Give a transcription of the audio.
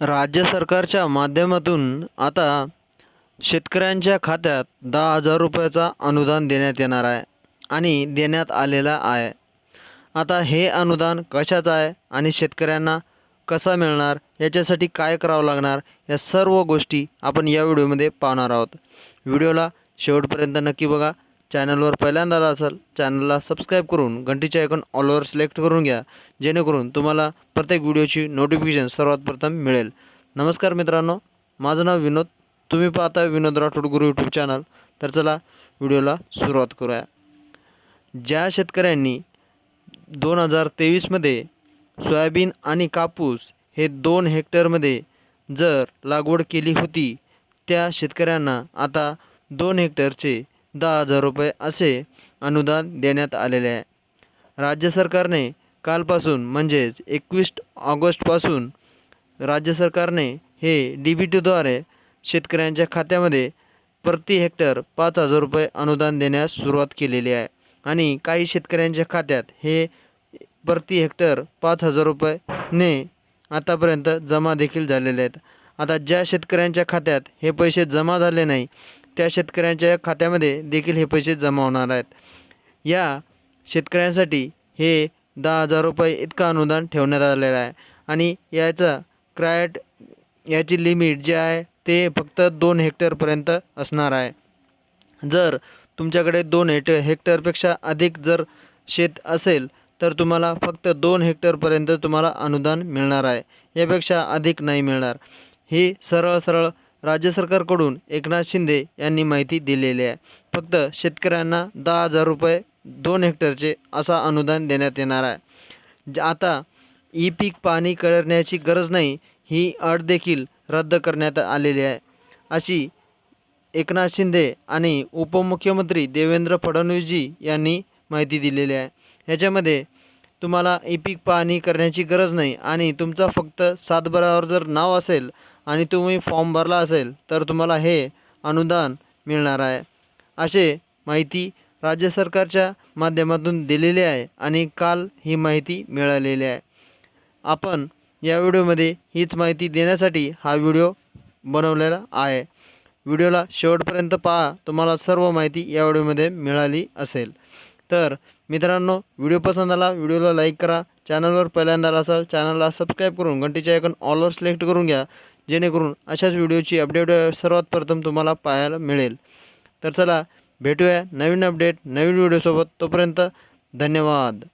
राज्य सरकारच्या माध्यमातून आता शेतकऱ्यांच्या खात्यात दहा हजार रुपयाचा अनुदान देण्यात येणार आहे आणि देण्यात आलेला आहे. आता हे अनुदान कशाचं आहे आणि शेतकऱ्यांना कसा मिळणार याच्यासाठी काय करावं लागणार या सर्व गोष्टी आपण या व्हिडिओमध्ये पाहणार आहोत. व्हिडिओला शेवटपर्यंत नक्की बघा. चॅनलवर पहिल्यांदा आला असाल चॅनलला सबस्क्राईब करून घंटीच्या आयकॉन ऑलवर सिलेक्ट करून घ्या जेणेकरून तुम्हाला प्रत्येक व्हिडिओची नोटिफिकेशन सर्वात प्रथम मिळेल. नमस्कार मित्रांनो माझं नाव विनोद तुम्ही पाहता विनोद राठोड गुरु यूट्यूब चॅनल तर चला व्हिडिओला सुरुवात करूया. ज्या शेतकऱ्यांनी दोन हजार तेवीसमध्ये सोयाबीन आणि कापूस हे दोन हेक्टरमध्ये जर लागवड केली होती त्या शेतकऱ्यांना आता दोन हेक्टरचे दहा हजार रुपये असे अनुदान देण्यात आलेले आहे. राज्य सरकारने कालपासून म्हणजेच एकवीस ऑगस्टपासून राज्य सरकारने हे डी बी टीद्वारे शेतकऱ्यांच्या खात्यामध्ये प्रति हेक्टर पाच हजार रुपये अनुदान देण्यास सुरुवात केलेली आहे आणि काही शेतकऱ्यांच्या खात्यात हे प्रति हेक्टर पाच हजार रुपयेने आतापर्यंत जमा देखील झालेले आहेत. आता ज्या शेतकऱ्यांच्या खात्यात हे पैसे जमा झाले नाही त्या शेतकऱ्यांच्या खात्यामध्ये देखील हे पैसे जमा होणार आहेत. या शेतकऱ्यांसाठी हे दहा हजार रुपये इतकं अनुदान ठेवण्यात आलेलं आहे. आणि याचा क्रायट याची लिमिट जे आहे ते फक्त दोन हेक्टरपर्यंत असणार आहे. जर तुमच्याकडे दोन हेक्ट हेक्टरपेक्षा अधिक जर शेत असेल तर तुम्हाला फक्त दोन हेक्टरपर्यंत तुम्हाला अनुदान मिळणार आहे. यापेक्षा अधिक नाही मिळणार. ही सरळ सरळ राज्य सरकारकडून एकनाथ शिंदे यांनी माहिती दिलेली आहे. फक्त शेतकऱ्यांना दहा हजार रुपये दोन हेक्टरचे असा अनुदान देण्यात येणार आहे. ज- आता ई पीक पाहणी करण्याची गरज नाही ही अट देखील रद्द करण्यात आलेली आहे. अशी एकनाथ शिंदे आणि उपमुख्यमंत्री देवेंद्र फडणवीसजी यांनी माहिती दिलेली आहे. ह्याच्यामध्ये तुम्हाला ई पीक पाहणी करण्याची गरज नाही आणि तुमचा फक्त सातबारावर जर नाव असेल आणि तुम्ही फॉर्म भरला असेल तर तुम्हाला हे अनुदान मिळणार आहे. असे माहिती राज्य सरकारच्या माध्यमातून दिलेली आहे आणि काल ही माहिती मिळालेली आहे. आपण या व्हिडिओमध्ये हीच माहिती देण्यासाठी हा व्हिडिओ बनवलेला आहे. व्हिडिओला शेवटपर्यंत पहा तुम्हाला सर्व माहिती या व्हिडिओमध्ये मिळाली असेल. तर मित्रांनो व्हिडिओ पसंत आला व्हिडिओला लाईक करा. चॅनलवर पहिल्यांदा आला असाल चॅनलला सबस्क्राईब करून घंटीच्या आयकॉन ऑलवर सिलेक्ट करून घ्या. जेणेकरून अशाच व्हिडिओची अपडेट सर्वात प्रथम तुम्हाला पाहायला मिळेल. तर चला भेटूया नवीन अपडेट नवीन व्हिडिओसोबत. तोपर्यंत धन्यवाद.